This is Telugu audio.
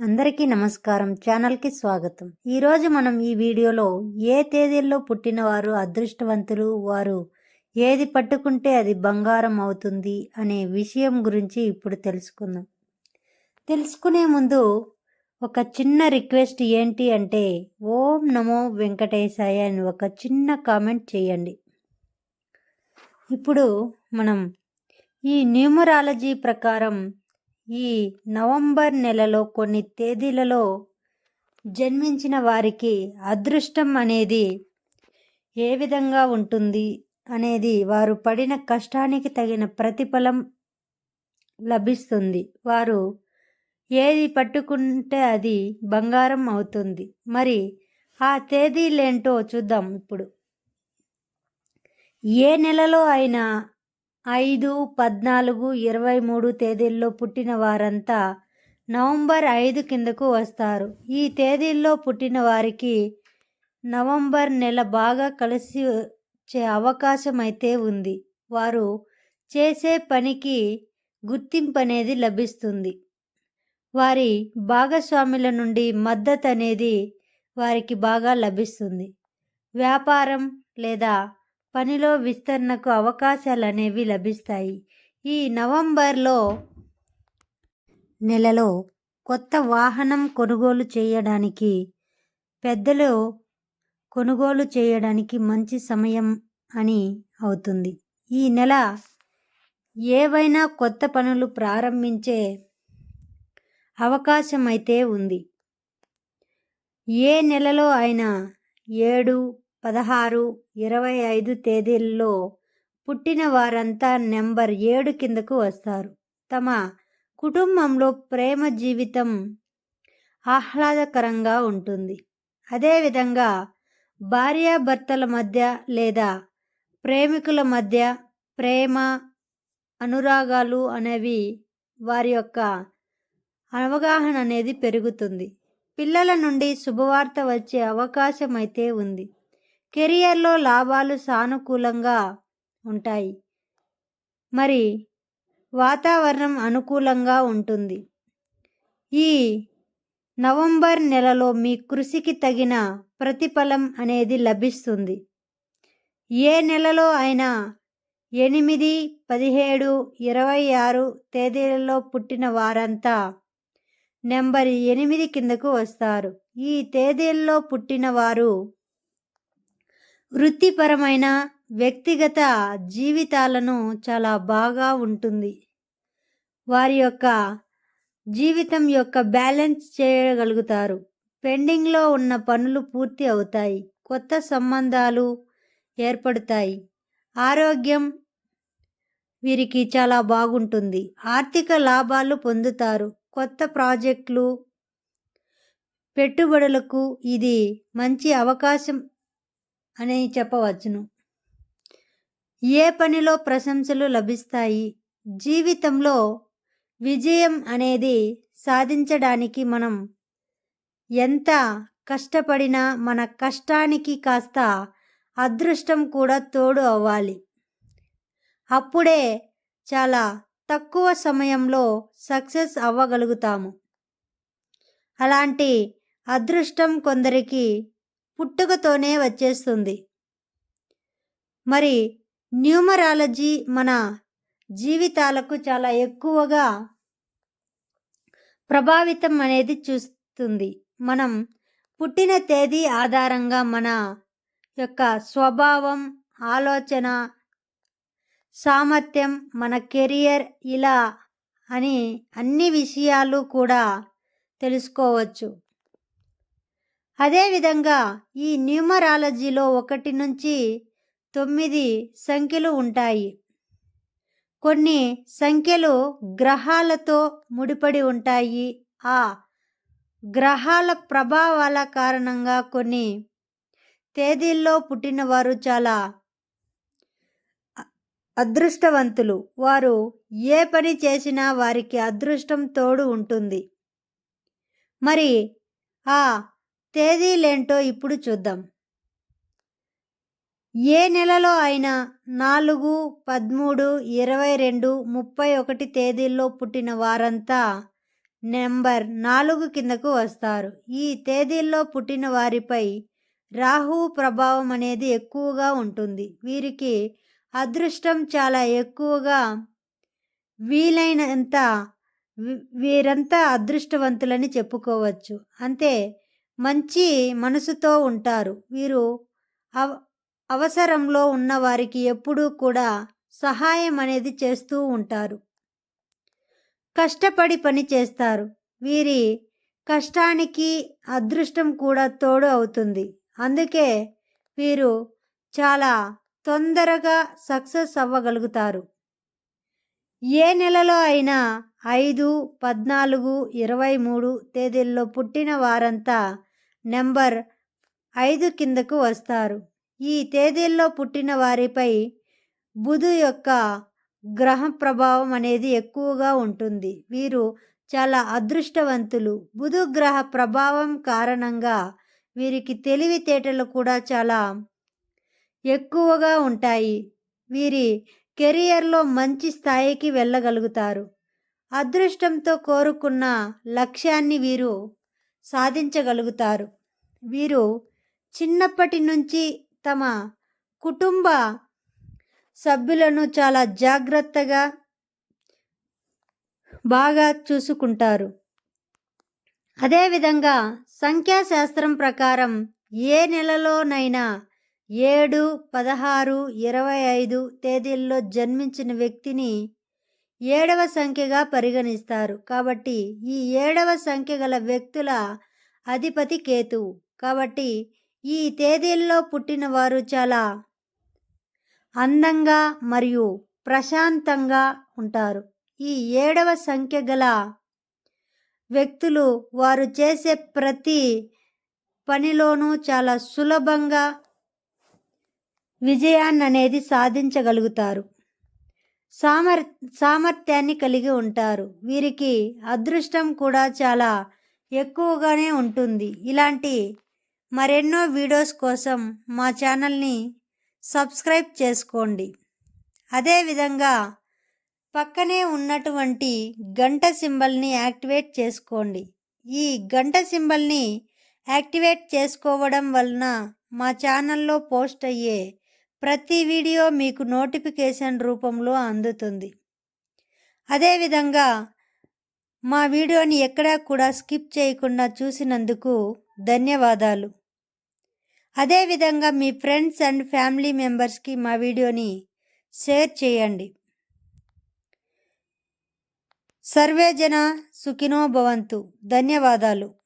అందరికీ నమస్కారం. ఛానల్కి స్వాగతం. ఈరోజు మనం ఈ వీడియోలో ఏ తేదీల్లో పుట్టిన వారు అదృష్టవంతులు వారు ఏది పట్టుకుంటే అది బంగారం అవుతుంది అనే విషయం గురించి ఇప్పుడు తెలుసుకుందాం. తెలుసుకునే ముందు ఒక చిన్న రిక్వెస్ట్ ఏంటి అంటే ఓం నమో వెంకటేశాయ అని ఒక చిన్న కామెంట్ చేయండి. ఇప్పుడు మనం ఈ న్యూమరాలజీ ప్రకారం ఈ నవంబర్ నెలలో కొన్ని తేదీలలో జన్మించిన వారికి అదృష్టం అనేది ఏ విధంగా ఉంటుంది అనేది వారు పడిన కష్టానికి తగిన ప్రతిఫలం లభిస్తుంది. వారు ఏది పట్టుకుంటే అది బంగారం అవుతుంది. మరి ఆ తేదీలేంటో చూద్దాం ఇప్పుడు. ఏ నెలలో అయినా ఐదు పద్నాలుగు ఇరవై మూడు తేదీల్లో పుట్టిన వారంతా నవంబర్ ఐదు కిందకు వస్తారు. ఈ తేదీల్లో పుట్టిన వారికి నవంబర్ నెల బాగా కలిసి వచ్చే అవకాశం అయితే ఉంది. వారు చేసే పనికి గుర్తింపు అనేది లభిస్తుంది. వారి భాగస్వాముల నుండి మద్దతు అనేది వారికి బాగా లభిస్తుంది. వ్యాపారం లేదా పనిలో విస్తరణకు అవకాశాలు అనేవి లభిస్తాయి. ఈ నవంబర్లో నెలలో కొత్త వాహనం కొనుగోలు చేయడానికి పెద్దలు కొనుగోలు చేయడానికి మంచి సమయం అని అవుతుంది. ఈ నెల ఏవైనా కొత్త పనులు ప్రారంభించే అవకాశం అయితే ఉంది. ఏ నెలలో అయినా ఏడు పదహారు ఇరవై ఐదు తేదీల్లో పుట్టిన వారంతా నెంబర్ ఏడు కిందకు వస్తారు. తమ కుటుంబంలో ప్రేమ జీవితం ఆహ్లాదకరంగా ఉంటుంది. అదేవిధంగా భార్యాభర్తల మధ్య లేదా ప్రేమికుల మధ్య ప్రేమ అనురాగాలు అనేవి వారి యొక్క అవగాహన అనేది పెరుగుతుంది. పిల్లల నుండి శుభవార్త వచ్చే అవకాశం అయితే ఉంది. కెరియర్లో లాభాలు సానుకూలంగా ఉంటాయి. మరి వాతావరణం అనుకూలంగా ఉంటుంది. ఈ నవంబర్ నెలలో మీ కృషికి తగిన ప్రతిఫలం అనేది లభిస్తుంది. ఏ నెలలో అయినా ఎనిమిది పదిహేడు ఇరవై ఆరు తేదీలలో పుట్టిన వారంతా నెంబర్ ఎనిమిది కిందకు వస్తారు. ఈ తేదీల్లో పుట్టిన వారు వృత్తిపరమైన వ్యక్తిగత జీవితాలను చాలా బాగా ఉంటుంది. వారి యొక్క జీవితం యొక్క బ్యాలెన్స్ చేయగలుగుతారు. పెండింగ్లో ఉన్న పనులు పూర్తి అవుతాయి. కొత్త సంబంధాలు ఏర్పడతాయి. ఆరోగ్యం వీరికి చాలా బాగుంటుంది. ఆర్థిక లాభాలు పొందుతారు. కొత్త ప్రాజెక్టులు పెట్టుబడులకు ఇది మంచి అవకాశం అని చెప్పవచ్చును. ఏ పనిలో ప్రశంసలు లభిస్తాయి? జీవితంలో విజయం అనేది సాధించడానికి మనం ఎంత కష్టపడినా మన కష్టానికి కాస్త అదృష్టం కూడా తోడు అవ్వాలి. అప్పుడే చాలా తక్కువ సమయంలో సక్సెస్ అవ్వగలుగుతాము. అలాంటి అదృష్టం కొందరికి పుట్టుకతోనే వచ్చేస్తుంది. మరి న్యూమరాలజీ మన జీవితాలకు చాలా ఎక్కువగా ప్రభావితం అనేది చూస్తుంది. మనం పుట్టిన తేదీ ఆధారంగా మన యొక్క స్వభావం ఆలోచన సామర్థ్యం మన కెరియర్ ఇలా అని అన్ని విషయాలు కూడా తెలుసుకోవచ్చు. అదేవిధంగా ఈ న్యూమరాలజీలో ఒకటి నుంచి తొమ్మిది సంఖ్యలు ఉంటాయి. కొన్ని సంఖ్యలు గ్రహాలతో ముడిపడి ఉంటాయి. ఆ గ్రహాల ప్రభావాల కారణంగా కొన్ని తేదీల్లో పుట్టినవారు చాలా అదృష్టవంతులు. వారు ఏ పని చేసినా వారికి అదృష్టం తోడు ఉంటుంది. మరి ఆ తేదీలేంటో ఇప్పుడు చూద్దాం. ఏ నెలలో అయినా నాలుగు పదమూడు ఇరవై రెండు ముప్పై ఒకటి తేదీల్లో పుట్టిన వారంతా నెంబర్ నాలుగు కిందకు వస్తారు. ఈ తేదీల్లో పుట్టిన వారిపై రాహు ప్రభావం అనేది ఎక్కువగా ఉంటుంది. వీరికి అదృష్టం చాలా ఎక్కువగా వీలైనంత వీరంతా అదృష్టవంతులని చెప్పుకోవచ్చు. అంతే మంచి మనసుతో ఉంటారు. వీరు అవ అవసరంలో ఉన్నవారికి ఎప్పుడూ కూడా సహాయం అనేది చేస్తూ ఉంటారు. కష్టపడి పని చేస్తారు. వీరి కష్టానికి అదృష్టం కూడా తోడు అవుతుంది. అందుకే వీరు చాలా తొందరగా సక్సెస్ అవ్వగలుగుతారు. ఏ నెలలో అయినా ఐదు పద్నాలుగు ఇరవై మూడు తేదీల్లో పుట్టిన వారంతా నెంబర్ ఐదు కిందకు వస్తారు. ఈ తేదీల్లో పుట్టిన వారిపై బుధు యొక్క గ్రహ ప్రభావం అనేది ఎక్కువగా ఉంటుంది. వీరు చాలా అదృష్టవంతులు. బుధు గ్రహ ప్రభావం కారణంగా వీరికి తెలివితేటలు కూడా చాలా ఎక్కువగా ఉంటాయి. వీరి కెరియర్లో మంచి స్థాయికి వెళ్ళగలుగుతారు. అదృష్టంతో కోరుకున్న లక్ష్యాన్ని వీరు సాధించగలుగుతారు. వీరు చిన్నప్పటి నుంచి తమ కుటుంబ సభ్యులను చాలా జాగ్రత్తగా బాగా చూసుకుంటారు. అదేవిధంగా సంఖ్యాశాస్త్రం ప్రకారం ఏ నెలలోనైనా ఏడు పదహారు ఇరవై ఐదు తేదీల్లో జన్మించిన వ్యక్తిని ఏడవ సంఖ్యగా పరిగణిస్తారు. కాబట్టి ఈ ఏడవ సంఖ్య గల వ్యక్తుల అధిపతి కేతువు. కాబట్టి ఈ తేదీల్లో పుట్టిన వారు చాలా అందంగా మరియు ప్రశాంతంగా ఉంటారు. ఈ ఏడవ సంఖ్య గల వ్యక్తులు వారు చేసే ప్రతి పనిలోనూ చాలా సులభంగా విజయాన్ని అనేది సాధించగలుగుతారు. సామర్ సామర్థ్యాన్ని కలిగి ఉంటారు. వీరికి అదృష్టం కూడా చాలా ఎక్కువగానే ఉంటుంది. ఇలాంటి మరెన్నో వీడియోస్ కోసం మా ఛానల్ని సబ్స్క్రైబ్ చేసుకోండి. అదేవిధంగా పక్కనే ఉన్నటువంటి గంట సింబల్ని యాక్టివేట్ చేసుకోండి. ఈ గంట సింబల్ని యాక్టివేట్ చేసుకోవడం వలన మా ఛానల్లో పోస్ట్ అయ్యే ప్రతి వీడియో మీకు నోటిఫికేషన్ రూపంలో అందుతుంది. అదేవిధంగా మా వీడియోని ఎక్కడా కూడా స్కిప్ చేయకుండా చూసినందుకు ధన్యవాదాలు. అదేవిధంగా మీ ఫ్రెండ్స్ అండ్ ఫ్యామిలీ మెంబర్స్కి మా వీడియోని షేర్ చేయండి. సర్వేజన సుఖినో భవంతు. ధన్యవాదాలు.